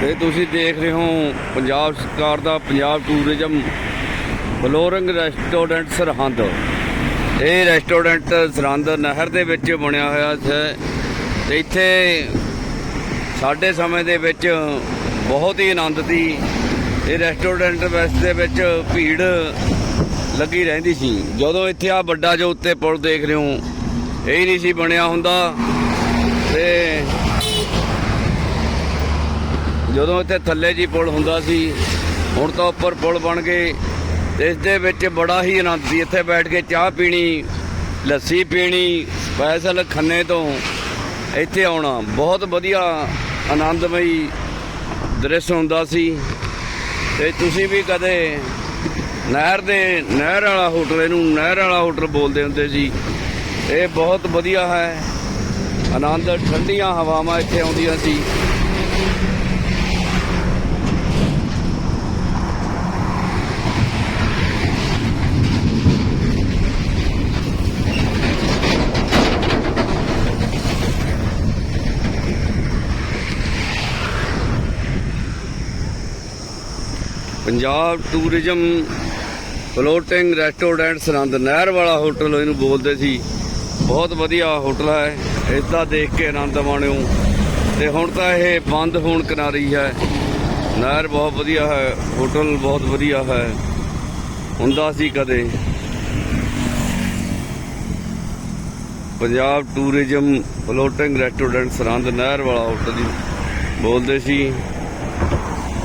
ਤੇ ਤੁਸੀਂ ਦੇਖ ਰਹੇ ਹੋ ਪੰਜਾਬ ਸਰਕਾਰ ਦਾ Punjab tourism floating restaurant Sirhind. ਇਹ ਰੈਸਟੋਰੈਂਟ ਸਰਹੰਦ ਨਹਿਰ ਦੇ ਵਿੱਚ ਬਣਿਆ ਹੋਇਆ ਹੈ ਤੇ ਇੱਥੇ ਸਾਡੇ ਸਮੇਂ ਦੇ ਵਿੱਚ ਬਹੁਤ ਹੀ ਆਨੰਦ ਸੀ ਇਹ ਰੈਸਟੋਰੈਂਟ ਵੈਸ ਦੇ ਵਿੱਚ ਭੀੜ ਲੱਗੀ ਰਹਿੰਦੀ ਸੀ। ਜਦੋਂ ਇੱਥੇ ਆ ਵੱਡਾ ਜੋ ਉੱਤੇ ਪੁਲ ਦੇਖ ਰਹੇ ਹੋ, ਇਹ ਨਹੀਂ ਸੀ ਬਣਿਆ ਹੁੰਦਾ ਤੇ ਜਦੋਂ ਇੱਥੇ ਥੱਲੇ ਜੀ ਪੁਲ ਹੁੰਦਾ ਸੀ, ਹੁਣ ਤਾਂ ਉੱਪਰ ਪੁਲ ਬਣ ਗਏ। ਇਸ ਦੇ ਵਿੱਚ ਬੜਾ ਹੀ ਆਨੰਦ ਸੀ। ਇੱਥੇ ਬੈਠ ਕੇ ਚਾਹ ਪੀਣੀ, ਲੱਸੀ ਪੀਣੀ, ਸਪੈਸ਼ਲ ਖੰਨੇ ਤੋਂ ਇੱਥੇ ਆਉਣਾ। ਬਹੁਤ ਵਧੀਆ ਆਨੰਦਮਈ ਦ੍ਰਿਸ਼ ਹੁੰਦਾ ਸੀ। ਤੇ ਤੁਸੀਂ ਵੀ ਕਦੇ ਨਹਿਰ ਦੇ, ਨਹਿਰ ਵਾਲਾ ਹੋਟਲ, ਇਹਨੂੰ ਨਹਿਰ ਵਾਲਾ ਹੋਟਲ ਬੋਲਦੇ ਹੁੰਦੇ ਸੀ। ਇਹ ਬਹੁਤ ਵਧੀਆ ਹੈ। ਆਨੰਦ, ਠੰਡੀਆਂ ਹਵਾਵਾਂ ਇੱਥੇ ਆਉਂਦੀਆਂ ਸੀ। Punjab tourism floating restaurant Sirhind ਨਹਿਰ ਵਾਲਾ ਹੋਟਲ ਇਹਨੂੰ ਬੋਲਦੇ ਸੀ। ਬਹੁਤ ਵਧੀਆ ਹੋਟਲ ਹੈ। ਇਸ ਦੇਖ ਕੇ ਆਨੰਦ ਮਾਣਿਓ। ਤੇ ਹੁਣ ਤਾਂ ਇਹ ਬੰਦ ਹੋਣ ਕਿਨਾਰੀ ਹੈ। ਨਹਿਰ ਬਹੁਤ ਵਧੀਆ ਹੈ। ਹੋਟਲ ਬਹੁਤ ਵਧੀਆ ਹੈ। ਹੁੰਦਾ ਸੀ ਕਦੇ। Punjab tourism floating restaurant Sirhind ਨਹਿਰ ਵਾਲਾ ਹੋਟਲ ਜੀ ਬੋਲਦੇ ਸੀ।